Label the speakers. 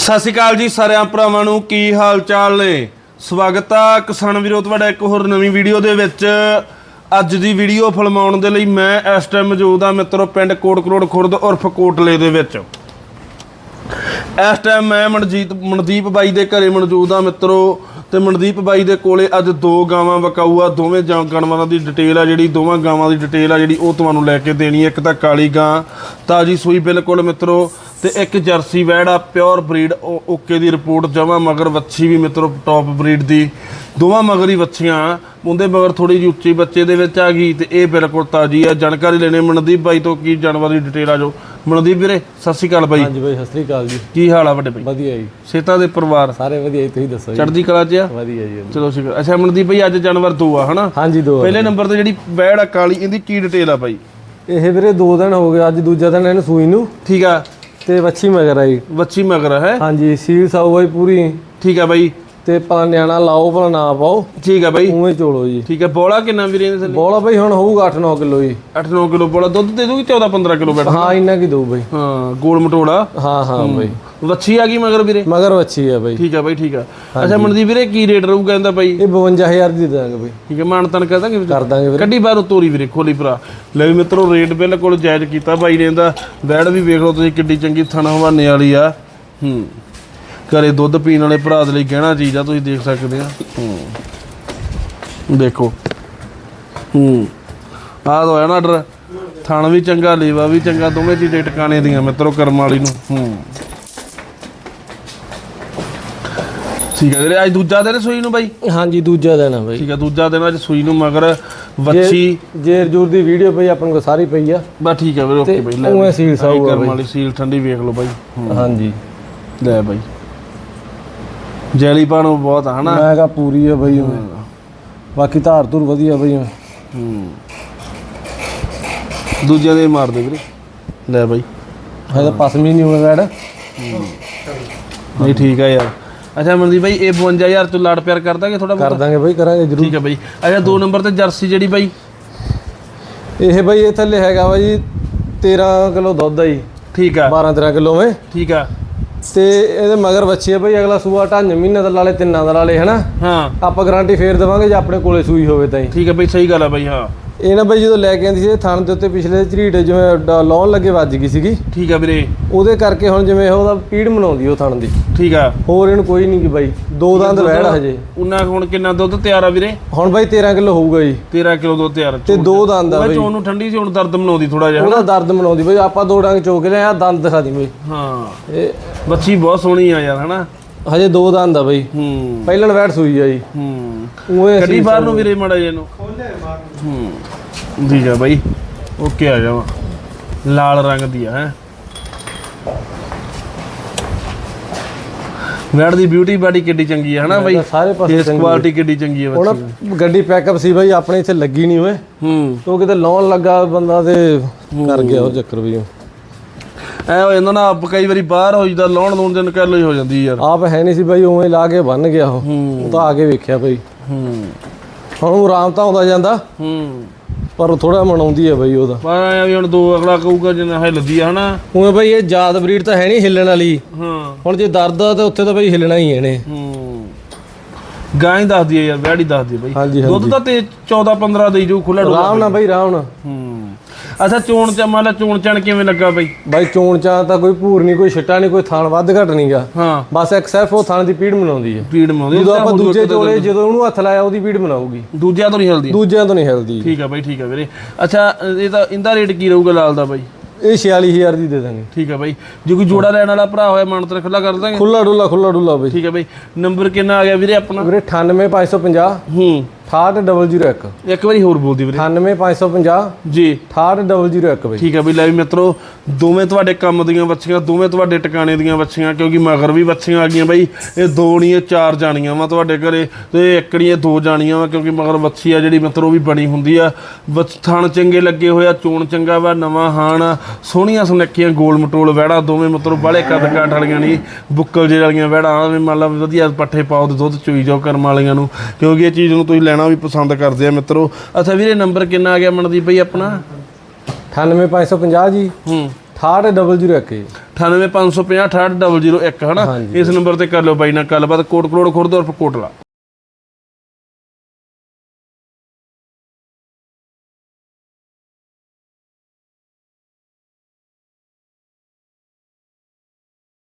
Speaker 1: ਸਤਿ ਸ਼੍ਰੀ ਅਕਾਲ ਜੀ ਸਾਰਿਆਂ ਭਰਾਵਾਂ ਨੂੰ, ਕੀ ਹਾਲ ਚਾਲ ਨੇ? ਸਵਾਗਤ ਆ ਕਿਸਾਨ ਵੀਰੋ, ਤੁਹਾਡਾ ਇੱਕ ਹੋਰ ਨਵੀਂ ਵੀਡੀਓ ਦੇ ਵਿੱਚ। ਅੱਜ ਦੀ ਵੀਡੀਓ ਫਿਲਮਾਉਣ ਦੇ ਲਈ ਮੈਂ ਇਸ ਟਾਈਮ ਮੌਜੂਦ ਆ ਮਿੱਤਰੋ, ਪਿੰਡ ਕੋਟ ਕਰੋੜ ਖੁਰਦ ਉਰਫ ਕੋਟਲੇ ਦੇ ਵਿੱਚ। ਇਸ ਟਾਈਮ ਮੈਂ ਮਨਜੀਤ, ਮਨਦੀਪ ਬਾਈ ਦੇ ਘਰੇ ਮੌਜੂਦ ਆ ਮਿੱਤਰੋ ਤੇ ਮਨਦੀਪ ਬਾਈ ਦੇ ਕੋਲੇ ਅੱਜ ਦੋ ਗਾਵਾਂ ਵਕਾਊ ਆ ਦੋਵੇਂ ਜਾਂ ਗਣਵਾਂ ਦੀ ਡਿਟੇਲ ਆ ਜਿਹੜੀ, ਦੋਵਾਂ ਗਾਵਾਂ ਦੀ ਡਿਟੇਲ ਆ ਜਿਹੜੀ ਉਹ ਤੁਹਾਨੂੰ ਲੈ ਕੇ ਦੇਣੀ ਹੈ। ਇੱਕ ਤਾਂ ਕਾਲੀ ਗਾਂ, ਤਾਜੀ ਸੂਈ ਬਿਲਕੁਲ ਮਿੱਤਰੋ ਤੇ ਇੱਕ ਜਰਸੀ ਵੈੜ ਆ ਪਿਓਰ ਬਰੀਡ ਓਕੇ ਦੀ ਰਿਪੋਰਟ ਜਮਾ ਮਗਰ ਵੱਛੀ ਵੀ ਮਿੱਤਰੋ ਟੌਪ ਬਰੀਡ ਦੀ। ਦੋਵਾਂ ਮਗਰ ਹੀ ਵੱਛੀਆਂ ਉਹਦੇ ਮਗਰ ਥੋੜੀ ਜਿਹੀ ਉੱਚੀ ਬੱਚੇ ਦੇ ਵਿੱਚ ਆ ਗਈ ਤੇ ਇਹ ਬਿਲਕੁਲ ਤਾਜੀ ਆ। ਜਾਣਕਾਰੀ ਲੈਣੇ ਮਨਦੀਪ ਬਾਈ ਤੋਂ ਕੀ ਜਾਨਵਰ ਦੀ ਡਿਟੇਲ ਆ ਜੋ। ਮਨਦੀਪ ਵੀਰੇ ਸਤਿ ਸ਼੍ਰੀ ਅਕਾਲ ਬਾਈ।
Speaker 2: ਹਾਂਜੀ ਬਾਈ ਸਤਿ ਸ੍ਰੀ ਅਕਾਲ ਜੀ।
Speaker 1: ਕੀ ਹਾਲ ਆ ਵੱਡੇ ਭਾਈ
Speaker 2: ਵਧੀਆ ਜੀ।
Speaker 1: ਸੇਤਾ ਦੇ ਪਰਿਵਾਰ?
Speaker 2: ਸਾਰੇ ਵਧੀਆ ਜੀ ਤੁਸੀਂ ਦੱਸੋ ਜੀ।
Speaker 1: ਚੜ੍ਹਦੀ ਕਲਾ ਚ ਆ?
Speaker 2: ਵਧੀਆ ਜੀ
Speaker 1: ਚਲੋ ਸ਼ੁਕਰ ਅੱਛਾ ਮਨਦੀਪ ਭਾਈ ਅੱਜ ਜਾਨਵਰ ਦੋ ਆ ਹਨਾ?
Speaker 2: ਹਾਂਜੀ ਦੋ
Speaker 1: ਪਹਿਲੇ ਨੰਬਰ ਤੇ ਜਿਹੜੀ ਵੈੜ ਆ ਕਾਲੀ ਇਹਦੀ ਕੀ ਡਿਟੇਲ ਆ ਬਾਈ?
Speaker 2: ਇਹ ਵੀਰੇ ਦੋ ਦਿਨ ਹੋ ਗਏ ਅੱਜ ਦੂਜਾ ਦਿਨ ਇਹਨੂੰ ਸੂਈ ਨੂੰ।
Speaker 1: ਠੀਕ ਆ।
Speaker 2: ਤੇ ਵੱਛੀ ਮਗਰ ਆਈ
Speaker 1: ਵੱਛੀ ਮਗਰ ਹੈ?
Speaker 2: ਹਾਂਜੀ ਸੀਲ ਸਾਊ ਬਾਈ ਪੂਰੀ।
Speaker 1: ਠੀਕ ਆ ਬਾਈ।
Speaker 2: ਤੇ ਪਾ ਨਿਆਣਾ ਲਾਓ ਭਲਾ ਨਾ ਪਾਓ।
Speaker 1: ਠੀਕ ਆ ਬਾਈ।
Speaker 2: ਉਵੇਂ ਚੋਲੋ ਜੀ।
Speaker 1: ਠੀਕ ਆ ਬੋਲਾ ਕਿੰਨਾ ਵੀਰੇ ਇਹਦੇ ਥੱਲੇ?
Speaker 2: ਬੋਲਾ ਬਾਈ ਹੁਣ ਹੋਊਗਾ 8-9 ਕਿਲੋ ਜੀ।
Speaker 1: 8-9 ਕਿਲੋ ਬੋਲਾ। ਦੁੱਧ ਦੇ ਦੂਗੀ 14-15 ਕਿਲੋ ਬੈਠ
Speaker 2: ਹਾਂ ਇੰਨਾ ਕੀ ਦਊ ਬਾਈ।
Speaker 1: ਹਾਂ ਗੋਲ ਮਟੋੜਾ?
Speaker 2: ਹਾਂ ਹਾਂ। ਬਾਈ।
Speaker 1: ਵੱਛੀ ਆ ਗਈ ਮਗਰ ਵੀਰੇ?
Speaker 2: ਮਗਰ ਵੱਛੀ ਆ ਬਾਈ।
Speaker 1: ਠੀਕ ਆ ਬਾਈ ਠੀਕ ਆ। ਅੱਛਾ ਮਨਦੀਪ ਵੀਰੇ ਕੀ ਰੇਟ ਰਹੂਗਾ ਇਹਦਾ ਬਾਈ?
Speaker 2: ਇਹ 52000 ਦੀ ਦੇ ਦਾਂਗੇ ਬਾਈ।
Speaker 1: ਠੀਕ ਆ ਮਾਨ ਤਨ ਕਰ ਦਾਂਗੇ
Speaker 2: ਕਰ ਦਾਂਗੇ ਵੀਰੇ।
Speaker 1: ਕੱਢੀ ਬਾਹਰੋਂ ਤੋਰੀ ਵੀਰੇ ਖੋਲੀ ਭਰਾ। ਲੈ ਵੀ ਮਿੱਤਰੋ ਰੇਟ ਬਿਲਕੁਲ ਜਾਇਜ਼ ਕੀਤਾ ਬਾਈ ਨੇ ਇਹਦਾ। ਵੈੜ ਵੀ ਵੇਖ ਲਓ ਤੁਸੀਂ ਕਿੱਡੀ ਚੰਗੀ ਥਣਾ ਹਵਾਨੇ ਵਾਲੀ ਆ। ਹੂੰ। ਘਰੇ ਦੁੱਧ ਪੀਣ ਵਾਲੇ ਭਰਾ ਦੇ ਲਈ ਗਹਿਣਾ ਚੀਜ਼ ਆ ਤੁਸੀਂ ਦੇਖ ਸਕਦੇ ਆ। ਹੂੰ। ਦੇਖੋ। ਹੂੰ। ਆਹ ਹੋਇਆ ਨਾ ਆਰਡਰ ਥਣ ਵੀ ਚੰਗਾ ਲੇਵਾ ਵੀ ਚੰਗਾ ਦੋਵੇਂ ਚੀਜ਼ਾਂ ਟਿਕਾਣੇ ਦੀਆਂ ਮਿੱਤਰੋ ਕਰਮ ਵਾਲੀ ਨੂੰ। ਹੂੰ। ਠੀਕ ਹੈ ਵੀਰੇ ਅੱਜ ਦੂਜਾ ਦਿਨ ਸੂਈ ਨੂੰ ਬਾਈ?
Speaker 2: ਹਾਂਜੀ ਦੂਜਾ ਦਿਨ ਆ ਬਾਈ।
Speaker 1: ਠੀਕ ਆ ਦੂਜਾ ਦਿਨ ਅੱਜ ਸੂਈ ਨੂੰ ਮਗਰ ਵੱਛੀ।
Speaker 2: ਜੇਰ ਜੂਰ ਦੀ ਵੀਡੀਓ ਪਈ ਆਪਣੇ ਕੋਲ ਸਾਰੀ ਪਈ ਆ।
Speaker 1: ਬਸ ਠੀਕ ਆ ਵੀਰੇ ਓਕੇ ਬਾਈ ਲੈ
Speaker 2: ਉਵੇਂ ਸੀਲ ਸਾਊ ਆ
Speaker 1: ਵਾਲੀ ਸੀਲ ਠੰਡੀ ਵੇਖ ਲਓ ਬਾਈ। ਹੂੰ,
Speaker 2: ਹਾਂਜੀ।
Speaker 1: ਲੈ ਬਾਈ। ਜੈਲੀ ਪਾਣੋ ਬਹੁਤ ਆ ਹਨਾ?
Speaker 2: ਮੈਂ ਕਹਾ ਪੂਰੀ ਆ ਬਾਈ ਬਾਕੀ ਧਾਰ ਧੁਰ ਵਧੀਆ ਬਾਈ।
Speaker 1: ਹੂੰ। ਦੂਜਿਆਂ ਦੇ ਮਾਰ ਦੇ ਵੀਰੇ। ਲੈ ਬਾਈ।
Speaker 2: ਹਜੇ ਤਾਂ ਪਸਮੀ ਨਹੀਂ ਹੋਇਆ ਵੈੜ।
Speaker 1: ਨਹੀਂ ਠੀਕ ਆ ਯਾਰ। ਅੱਛਾ ਮਨਦੀਪ ਬਾਈ ਇਹ 52000 ਤੋਂ ਲਾੜ ਪਿਆਰ ਕਰ ਦਾਂਗੇ ਥੋੜਾ
Speaker 2: ਕਰ ਦਾਂਗੇ ਬਾਈ ਕਰਾਂਗੇ ਜਰੂਰ।
Speaker 1: ਠੀਕ ਆ ਬਾਈ। ਅੱਛਾ ਦੋ ਨੰਬਰ ਤੇ ਜਰਸੀ ਜਿਹੜੀ ਬਾਈ?
Speaker 2: ਇਹ ਬਾਈ ਇਹ ਥੱਲੇ ਹੈਗਾ ਵਾ ਜੀ 13 ਕਿਲੋ ਦੁੱਧ ਆ ਜੀ।
Speaker 1: ਠੀਕ ਆ।
Speaker 2: 12 13 ਕਿਲੋ ਵੇ।
Speaker 1: ਠੀਕ ਆ।
Speaker 2: ਤੇ ਇਹਦੇ ਮਗਰ ਬੱਚੇ ਬਾਈ ਅਗਲਾ ਸੂਆ ਢੰਜ ਮਹੀਨੇ ਦਾ ਲਾਲੇ ਤਿੰਨਾਂ ਦਾ ਲਾਲੇ ਹਨਾ?
Speaker 1: ਹਾਂ।
Speaker 2: ਆਪਾਂ ਗਾਰੰਟੀ ਫੇਰ ਦੇਵਾਂਗੇ ਜੇ ਆਪਣੇ ਕੋਲੇ ਸੂਈ ਹੋਵੇ ਤਾਂ
Speaker 1: ਠੀਕ ਆ ਬਾਈ ਸਹੀ ਗੱਲ ਆ ਬਾਈ ਹਾਂ।
Speaker 2: ਇਹ ਨਾ ਬਾਈ ਜਦੋਂ ਲੈ ਕੇ ਆਂਦੀ ਸੀ ਇਹ ਥਣ ਦੇ ਉੱਤੇ ਪਿਛਲੇ ਝਰੀਟ ਜਿਵੇਂ ਲਾਉਣ ਲੱਗੇ ਵੱਜ ਗਈ ਸੀਗੀ।
Speaker 1: ਠੀਕ ਆ ਵੀਰੇ।
Speaker 2: ਉਹਦੇ ਕਰਕੇ ਹੁਣ ਜਿਵੇਂ ਉਹਦਾ ਪੀੜ ਮਨਾਉਂਦੀ ਉਹ ਥਣ ਦੀ।
Speaker 1: ਠੀਕ ਆ।
Speaker 2: ਹੋਰ ਇਹਨੂੰ ਕੋਈ ਨਹੀਂ ਕੀ ਬਾਈ। ਦੋ ਦੰਦ ਵੈੜ ਹਜੇ।
Speaker 1: ਉਹਨਾਂ ਹੁਣ ਕਿੰਨਾ ਦੁੱਧ ਤਿਆਰ ਆ ਵੀਰੇ?
Speaker 2: ਹੁਣ ਬਾਈ 13 ਕਿਲੋ ਹੋਊਗਾ ਜੀ।
Speaker 1: 13 ਕਿਲੋ ਦੁੱਧ ਤਿਆਰ
Speaker 2: ਤੇ ਦੋ ਦੰਦ ਆ ਬਾਈ।
Speaker 1: ਚੋਣ ਨੂੰ ਠੰਡੀ ਸੀ ਹੁਣ ਦਰਦ ਮਨਾਉਂਦੀ ਥੋੜਾ ਜਿਹਾ
Speaker 2: ਉਹਦਾ ਦਰਦ ਮਨਾਉਂਦੀ ਬਈ। ਆਪਾਂ ਦੋ ਡੰਗ ਚੋਕ ਲਿਆ ਆ ਦੰਦ ਦਿਖਾ ਦੀ ਬਈ।
Speaker 1: ਹਾਂ।
Speaker 2: ਇਹ
Speaker 1: ਬੱਚੀ ਬਹੁਤ ਸੋਹਣੀ ਆ ਯਾਰ ਹਨਾ?
Speaker 2: ਹਜੇ ਦੋ ਦੰਦ ਆ ਬਈ।
Speaker 1: ਹੂੰ।
Speaker 2: ਪਹਿਲਣ ਵੈਟ ਸੂਈ ਆ ਜੀ।
Speaker 1: ਹੂੰ।
Speaker 2: ਉਹ
Speaker 1: ਕੱਢੀ ਬਾਹਰ ਨੂੰ ਵੀਰੇ ਮੜਾ ਜੇ ਨੂੰ। ਹੂੰ। ਠੀਕ ਆ ਬਾਈ। ਓਕੇ ਆ ਜਾਵਾ। ਲਾਲ ਰੰਗ ਦੀ ਆ ਹੈ। ਵੈੜ ਦੀ ਬਿਊਟੀ ਬਾਡੀ ਕਿੱਡੀ ਚੰਗੀ ਆ ਹਨਾ ਬਾਈ?
Speaker 2: ਸਾਰੇ ਪਾਸੇ
Speaker 1: ਫੇਸ ਕੁਆਲਿਟੀ ਕਿੱਡੀ ਚੰਗੀ ਆ
Speaker 2: ਹੁਣ ਗੱਡੀ ਪੈਕਅਪ ਸੀ ਬਈ ਆਪਣੇ ਇੱਥੇ ਲੱਗੀ ਨਹੀਂ ਓਏ।
Speaker 1: ਹੂੰ।
Speaker 2: ਤੋ ਕਿਤੇ ਲਾਉਣ ਲੱਗਾ ਬੰਦਾ ਤੇ ਕਰ ਗਿਆ ਉਹ ਚੱਕਰ ਵੀ
Speaker 1: ਐ ਹੋ ਜਾਂਦਾ ਨਾ ਆਪ ਕਈ ਵਾਰੀ ਬਾਹਰ ਹੋ ਜਾਂਦਾ ਲਾਉਣ ਲੂਣ ਦੇ ਨਕਲ ਹੀ ਹੋ ਜਾਂਦੀ ਯਾਰ।
Speaker 2: ਆਪ ਹੈ ਨਹੀਂ ਸੀ ਬਈ ਉਵੇਂ ਲਾ ਕੇ ਬੰਨ ਗਿਆ ਉਹ।
Speaker 1: ਹੂੰ।
Speaker 2: ਉਹ ਤਾਂ ਆ ਕੇ ਵੇਖਿਆ ਬਈ।
Speaker 1: ਹੂੰ।
Speaker 2: ਹੁਣ ਉਹ ਆਰਾਮ ਤਾਂ ਆਉਂਦਾ ਜਾਂਦਾ।
Speaker 1: ਹੂੰ।
Speaker 2: ਪਰ ਥੋੜਾ ਮਨਾਉਂਦੀ ਆ ਬਈ ਉਹਦਾ।
Speaker 1: ਪਰ ਐਂ ਵੀ ਹੁਣ ਦੋ ਅਗਲਾ ਕਹੂਗਾ ਜਿੰਨਾ ਹਿੱਲਦੀ ਆ ਹਨਾ?
Speaker 2: ਉਵੇਂ ਬਈ ਇਹ ਜਾਦ ਬਰੀਡ ਤਾਂ ਹੈ ਨਹੀਂ ਹਿੱਲਣ ਵਾਲੀ।
Speaker 1: ਹਾਂ।
Speaker 2: ਹੁਣ ਜੇ ਦਰਦ ਆ ਤੇ ਉੱਥੇ ਤਾਂ ਬਈ ਹਿੱਲਣਾ ਹੀ ਇਹਨੇ।
Speaker 1: ਹੂੰ। ਗਾਂ ਹੀ ਦੱਸਦੀ ਆ ਯਾਰ ਵੈੜੀ ਦੱਸਦੀ ਬਈ। ਦੁੱਧ ਤਾਂ ਤੇ 14 15 ਦੇਈ ਜੋ ਖੁੱਲਾ ਡੋਲਾ
Speaker 2: ਆਰਾਮ ਨਾਲ ਬਈ ਆਰਾਮ ਨਾਲ।
Speaker 1: ਹੂੰ। ਅੱਛਾ ਚੋਣ ਚ ਮੰਨ ਲਾ ਚੋਣ ਚਣ ਕਿਵੇਂ ਲੱਗਾ ਬਈ?
Speaker 2: ਬਾਈ ਚੋਣ ਚਾਂ ਤਾਂ ਕੋਈ ਭੂਰ ਨਹੀਂ ਕੋਈ ਛਿੱਟਾ ਨਹੀਂ ਕੋਈ ਥਾਣ ਵੱਧ ਘਟ ਨਹੀਂਗਾ
Speaker 1: ਹਾਂ।
Speaker 2: ਬਸ ਇੱਕ ਸਿਰਫ ਉਹ ਥਾਣ ਦੀ ਪੀੜ ਮਨਾਉਂਦੀ ਹੈ
Speaker 1: ਪੀੜ ਮਾਉਂਦੀ
Speaker 2: ਜਦੋਂ ਆਪਾਂ ਦੂਜੇ ਚੋਲੇ ਜਦੋਂ ਉਹਨੂੰ ਹੱਥ ਲਾਇਆ ਉਹਦੀ ਪੀੜ ਮਨਾਊਗੀ।
Speaker 1: ਦੂਜਿਆਂ ਤੋਂ ਨਹੀਂ ਹਿਲਦੀ।
Speaker 2: ਦੂਜਿਆਂ ਤੋਂ ਨਹੀਂ ਹਿਲਦੀ।
Speaker 1: ਠੀਕ ਆ ਬਈ ਠੀਕ ਆ ਵੀਰੇ। ਅੱਛਾ ਇਹ ਤਾਂ ਇਹਦਾ ਰੇਟ ਕੀ ਰਹੂਗਾ ਲਾਲ ਦਾ ਬਾਈ?
Speaker 2: ਇਹ 46000 ਦੀ ਦੇ ਦਾਂਗੇ।
Speaker 1: ਠੀਕ ਆ ਬਾਈ। ਜੇ ਕੋਈ ਜੋੜਾ ਲੈਣ ਵਾਲਾ ਭਰਾ ਹੋਇਆ ਮਨ ਤੇ ਖੁੱਲਾ ਕਰ ਦਾਂਗੇ।
Speaker 2: ਖੁੱਲਾ ਡੁੱਲਾ ਖੁੱਲਾ ਡੁੱਲਾ ਬਈ।
Speaker 1: ਠੀਕ ਆ ਬਾਈ। ਨੰਬਰ ਕਿੰਨਾ ਆ ਗਿਆ ਵੀਰੇ ਆਪਣਾ?
Speaker 2: ਵੀਰੇ 98550
Speaker 1: ਹੂੰ।
Speaker 2: 68001
Speaker 1: ਇੱਕ। ਵਾਰੀ ਹੋਰ ਬੋਲਦੀ ਵੀਰੇ।
Speaker 2: 98550
Speaker 1: ਜੀ।
Speaker 2: 68001 ਬਈ।
Speaker 1: ਠੀਕ ਹੈ ਵੀ ਲੈ ਵੀ ਮਿੱਤਰੋ ਦੋਵੇਂ ਤੁਹਾਡੇ ਕੰਮ ਦੀਆਂ ਬੱਚੀਆਂ ਦੋਵੇਂ ਤੁਹਾਡੇ ਟਿਕਾਣੇ ਦੀਆਂ ਬੱਚੀਆਂ ਕਿਉਂਕਿ ਮਗਰ ਵੀ ਬੱਚੀਆਂ ਆ ਗਈਆਂ ਬਾਈ। ਇਹ ਦੋ ਨਹੀਂ ਇਹ ਚਾਰ ਜਾਣੀਆਂ ਵਾ ਤੁਹਾਡੇ ਘਰੇ ਤੇ ਇੱਕ ਨਹੀਂ ਇਹ ਦੋ ਜਾਣੀਆਂ ਵਾ ਕਿਉਂਕਿ ਮਗਰ ਬੱਚੀ ਆ ਜਿਹੜੀ ਮਿੱਤਰੋ ਵੀ ਬਣੀ ਹੁੰਦੀ ਆ। ਥਣ ਚੰਗੇ ਲੱਗੇ ਹੋਇਆ ਚੋਣ ਚੰਗਾ ਵਾ ਨਵਾਂ ਹਾਣ ਸੋਹਣੀਆਂ ਸੁਨੱਖੀਆਂ ਗੋਲ ਮਟੋਲ ਵਹਿੜਾ ਦੋਵੇਂ ਮਿੱਤਰੋ ਬਾਲੇ ਕੱਦ ਕਾਠ ਵਾਲੀਆਂ ਨਹੀਂ ਬੁੱਕਲ ਜੇ ਵਾਲੀਆਂ ਵਹਿੜਾ ਐਵੇਂ ਮੰਨ ਲਾ ਵੀ ਵਧੀਆ ਪੱਠੇ ਪਾਓ ਤੇ ਦੁੱਧ ਚੋਈ ਜਾਓ ਕਰਮ ਵਾਲੀਆਂ ਨੂੰ ਕਿਉਂਕਿ ਇਹ ਚੀਜ਼ ਨੂੰ ਤੁਸੀਂ ਲੈਣਾ ਵੀ ਪਸੰਦ ਕਰਦੇ ਆ ਮਿੱਤਰੋ। ਅੱਛਾ ਵੀਰੇ ਨੰਬਰ ਕਿੰਨਾ ਆ ਗਿਆ ਮਨਦੀਪ ਬਈ ਆਪਣਾ?
Speaker 2: 98550 ਜੀ।
Speaker 1: ਹੂੰ।
Speaker 2: 68001 ਜੀ
Speaker 1: 98550 68001 ਹਨਾ। ਇਸ ਨੰਬਰ ਤੇ ਕਰ ਲਿਓ ਬਾਈ ਨਾਲ ਗੱਲਬਾਤ ਕੋਟ ਕਰੋੜ ਖੁਰਦ ਔਰ ਕੋਟਲਾ।